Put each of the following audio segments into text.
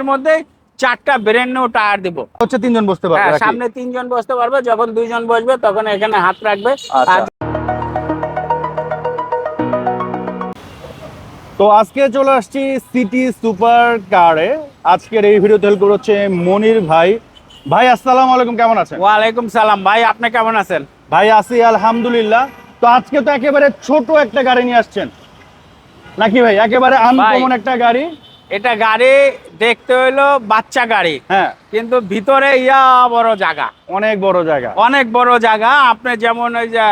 এর মধ্যে চারটা ব্রেন নিউ টায়ার দিব। হচ্ছে তিনজন বসতে পারবে হ্যাঁ সামনে তিনজন বসতে পারবে যখন দুইজন বসবে তখন এখানে হাত রাখবে। আচ্ছা। আর তো আজকে চলে আসছি সিটি সুপার কারে আজকের এই ভিডিওতে হেল্প করছে মনির ভাই। ভাই আসসালামু আলাইকুম কেমন আছেন? ওয়ালাইকুম সালাম। ভাই আপনি কেমন আছেন? ভাই আছি আলহামদুলিল্লাহ। তো আজকে তো একেবারে ছোট একটা গাড়ি নিয়ে আসছেন। নাকি ভাই? একেবারে আনকমন একটা গাড়ি। এটা গাড়ি দেখতে হইল বাচ্চা গাড়ি। হ্যাঁ। কিন্তু ভিতরে ইয়া বড় জায়গা। অনেক বড় জায়গা। অনেক বড় জায়গা। আপনি যেমন ওই যে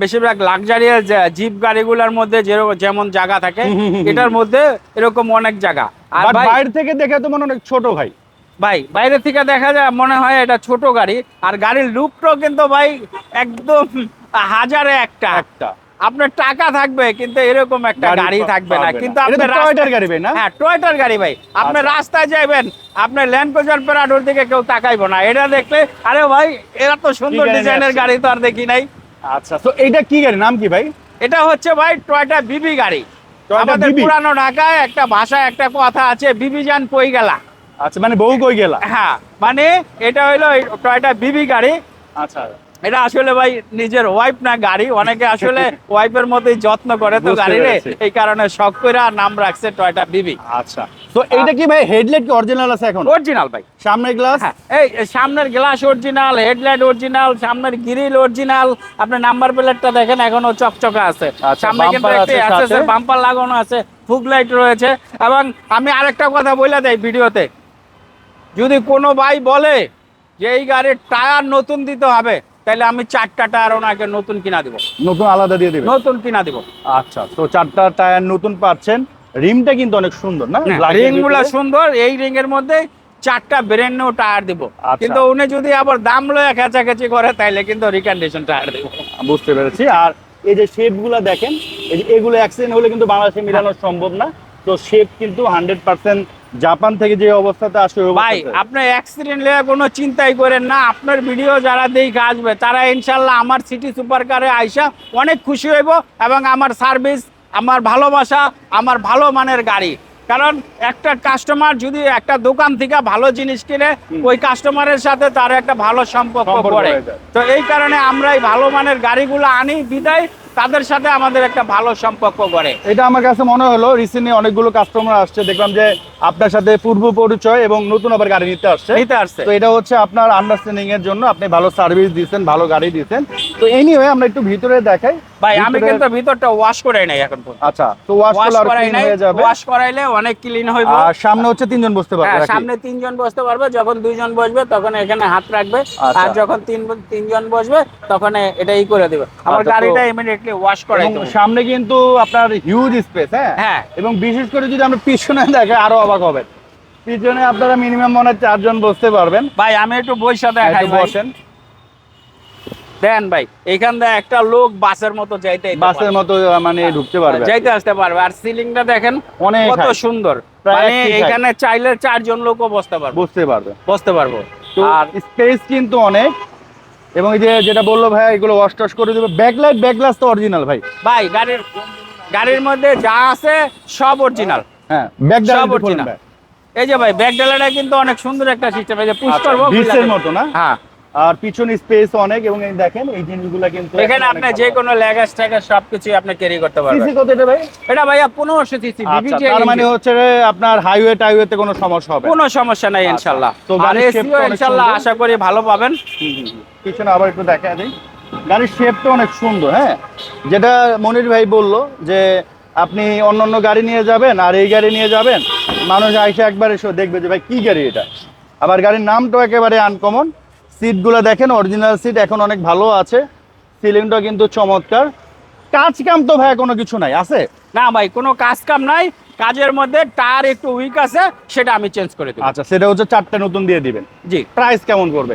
বেশিরভাগ লাক্সারিয়াস জিপ গাড়িগুলোর মধ্যে যেরকম যেমন জায়গা থাকে এটার মধ্যে এরকম অনেক জায়গা। আর বাইরে থেকে দেখে তো মনে অনেক ছোট ভাই। ভাই বাইরে থেকে দেখা যায় মনে হয় এটা ছোট গাড়ি। আর গাড়ির লুকটাও কিন্তু ভাই একদম হাজারে একটা। একটা। আপনার টাকা থাকবে কিন্তু এরকম একটা গাড়ি থাকবে না। কিন্তু না। এটা আপনি তো রাস্তায়- টয়টার গাড়ি ভাই না? হ্যাঁ টয়টার গাড়ি ভাই। আপনি আচ্ছা। রাস্তায় যাবেন আপনি ল্যান্ড ক্রুজার প্যারাডোর দিকে কেউ তাকাইবো না। এটা দেখলে আরে ভাই এরা তো সুন্দর ডিজাইনের গাড়ি তো আর দেখি নাই। আচ্ছা তো এইটা কি গাড়ি? নাম কি ভাই? এটা হচ্ছে ভাই টয়টা বিবি গাড়ি। আমাদের পুরানো ঢাকায় একটা ভাষায় একটা কথা আছে বিবি যান পই গেলা আচ্ছা মানে বউ কই গেলা হ্যাঁ মানে এটা হইল টয়টা বিবি গাড়ি। আচ্ছা। এটা আসলে ভাই নিজের ওয়াইফ না গাড়ি। অনেকে আসলে ওয়াইফের মতোই যত্ন করে। তো বুঝতে গাড়ি রে এই কারণে শখ করে নাম রাখছে টয়টা বিবি আচ্ছা। তো এইটা কি ভাই হেডলাইট কি অরিজিনাল আছে এখন? অরিজিনাল ভাই। সামনের গ্লাস হ্যাঁ এই সামনের গ্লাস অরিজিনাল হেডলাইট অরিজিনাল সামনের গ্রিল অরিজিনাল আপনার নাম্বার প্লেটটা দেখেন এখনও চকচকা আছে। আচ্ছা, সামনে কিন্তু একটা বাম্পার লাগানো আছে ফুগ লাইট রয়েছে। এবং আমি আরেকটা কথা বলে দেই ভিডিওতে। যদি কোনো ভাই বলে যে এই গাড়ির টায়ার নতুন দিতে হবে তাহলে আমি চারটা টায়ার ওনাকে নতুন কিনা দিব। নতুন আলাদা দিয়ে দিব নতুন কিনা দিব। আচ্ছা তো চারটা টায়ার নতুন পাচ্ছেন। রিমটা কিন্তু অনেক সুন্দর না? Black রিংগুলা সুন্দর এই রিং এর মধ্যে চারটা ব্রেন নিউ টায়ার দিব। আচ্ছা। কিন্তু উনি যদি আবার দাম লয়ে খেঁচাখেচি করে তাইলে কিন্তু রিকন্ডিশন টায়ার দিব। বুঝতে পেরেছি। আর এই যে শেপগুলা দেখেন এই যে এগুলো অ্যাক্সিডেন্ট হলে কিন্তু বাংলাদেশে মিলানো সম্ভব না। তো শেপ কিন্তু হান্ড্রেড পার্সেন্ট জাপান থেকে যে অবস্থাতে আসে ভাই। আপনি অ্যাক্সিডেন্ট লেগে কোনো চিন্তাই করেন না আপনার ভিডিও যারা দেখে আসবে তারা ইনশাল্লাহ আমার সিটি সুপার কারে আইসা অনেক খুশি হইব এবং আমার সার্ভিস আমার ভালোবাসা আমার ভালো মানের গাড়ি কারণ একটা কাস্টমার যদি একটা দোকান থেকে ভালো জিনিস কিনে ওই কাস্টমারের সাথে তার একটা ভালো সম্পর্ক করে। তো এই কারণে আমরা এই ভালো মানের গাড়িগুলো আনি বিদায় তাদের সাথে আমাদের একটা ভালো সম্পর্ক করে। এটা আমার কাছে মনে হলো রিসেন্টলি অনেকগুলো কাস্টমার আসছে দেখলাম যে আপনার সাথে পূর্ব পরিচয় এবং নতুন আবার গাড়ি নিতে আসছে। নিতে আসছে। তো এটা হচ্ছে আপনার আন্ডারস্ট্যান্ডিং এর জন্য আপনি ভালো সার্ভিস দিচ্ছেন ভালো গাড়ি দিচ্ছেন তো এনিওয়ে আমরা একটু ভিতরে দেখাই। ভাই আমি কিন্তু ভিতরটা ওয়াশ করাই নাই এখন আচ্ছা তো ওয়াশ করলে ক্লিন হয়ে যাবে। ওয়াশ করাইলে অনেক ক্লিন হইব। আর সামনে হচ্ছে তিনজন বসতে পারবে হ্যাঁ সামনে তিনজন বসতে পারবে যখন দুইজন বসবে তখন এখানে হাত রাখবে। আচ্ছা। আর যখন তিন তিনজন বসবে তখন এ- এটাই করে দিবে। আমার আচ্ছা, গাড়িটা ইমিডিয়েটলি ওয়াশ করাই সামনে কিন্তু আপনার হিউজ স্পেস হ্যাঁ? হ্যাঁ। এবং বিশেষ করে যদি আমরা পিছনে দেখে আরও অবাক হবেন। পিছনে আপনারা মিনিমাম মনে চারজন বসতে পারবেন। ভাই আমি একটু বইসা দেখাই বসেন। দেন ভাই এখান থেকে একটা লোক বাসের মতো যাইতে বাসের মতো মানে ঢুকতে পারবে। যাইতে আসতে পারবে। আর সিলিংটা দেখেন অনেক কত সুন্দর। মানে। এখানে চাইলে চারজন লোকও বসতে পারবে। বসতে পারবে। বসতে পারব। আর স্পেস কিন্তু অনেক। এবং এই যে যেটা বলল ভাই এগুলো ওয়াশ টশ করে দেবে। ব্যাকলাইট ব্যাকগ্লাস তো অরিজিনাল ভাই। ভাই গাড়ির গাড়ির মধ্যে যা আছে সব অরিজিনাল হ্যাঁ ব্যাক সব original। এই যে ভাই ব্যাক ডালাটা কিন্তু অনেক সুন্দর একটা সিস্টেম এই যে পুশ আচ্ছা, করব মতো না? হ্যাঁ। আর পিছনে স্পেস অনেক এবং এই দেখেন এই জিনিসগুলো কিন্তু এখানে আপনি যে কোনো লেগাস ট্যাগাস সবকিছু আপনি ক্যারি করতে পারবেন। সিসি কত এটা ভাই? এটা ভাইয়া পনেরোশো সিসি আচ্ছা তার মানে হচ্ছে আপনার হাইওয়ে টাইওয়েতে কোনো সমস্যা হবে। কোনো সমস্যা নাই আচ্ছা, ইনশাল্লাহ তো shape এসিও সুন্দর। আশা করি ভালো পাবেন। পিছনে আবার একটু দেখা দিই। গাড়ির শেপটা অনেক সুন্দর হ্যাঁ? যেটা মনির ভাই বলল যে আপনি অন্য অন্য গাড়ি নিয়ে যাবেন আর এই গাড়ি নিয়ে যাবেন। মানুষ আইসে একবার এসে দেখবে যে ভাই কি গাড়ি এটা। আবার গাড়ির নামটাও একেবারে আনকমন সিটগুলো দেখেন অরিজিনাল সিট এখন অনেক ভালো আছে। সিলিংটা কিন্তু চমৎকার। কাজ কাম তো ভাই কোনো কিছু নাই আছে? না ভাই কোনো কাজ কাম নাই। কাজের মধ্যে টায়ার একটু উইক আছে সেটা আমি চেঞ্জ করে দেবো। আচ্ছা সেটা হচ্ছে চারটে নতুন দিয়ে দিবেন। জি। প্রাইস কেমন করবে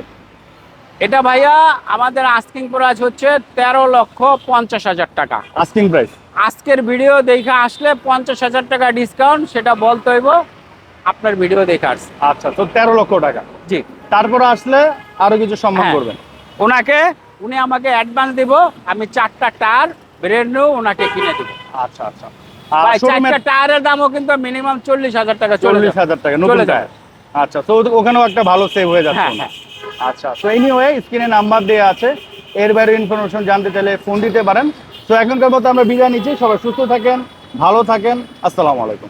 এটা ভাইয়া আমাদের আস্কিং প্রাইস হচ্ছে তেরো লক্ষ পঞ্চাশ হাজার টাকা। আস্কিং প্রাইস আজকের ভিডিও দেখে আসলে পঞ্চাশ হাজার টাকা ডিসকাউন্ট সেটা বলতে হইব। আপনার ভিডিও দেখে আসছে। আচ্ছা তো তেরো লক্ষ টাকা। জি। তারপর আসলে আরও কিছু সম্মান হ্যাঁ। করবেন। ওনাকে উনি আমাকে অ্যাডভান্স দিব আমি চারটা টায়ার ব্রেন নিউ ওনাকে কিনে দিব। আচ্ছা আচ্ছা। চারটা টায়ারের দামও কিন্তু মিনিমাম চল্লিশ হাজার টাকা চল্লিশ হাজার টাকা নতুন টায়ার। আচ্ছা তো ওখানেও একটা ভালো সেভ হয়ে যাচ্ছে হ্যাঁ, হ্যাঁ। আচ্ছা তো এনিওয়ে স্ক্রিনে নাম্বার দেওয়া আছে। এর বাইরে ইনফরমেশন জানতে চাইলে ফোন দিতে পারেন। তো এখনকার মতো আমরা বিদায় নিচ্ছি। সবাই সুস্থ থাকেন ভালো থাকেন। আসসালামু আলাইকুম।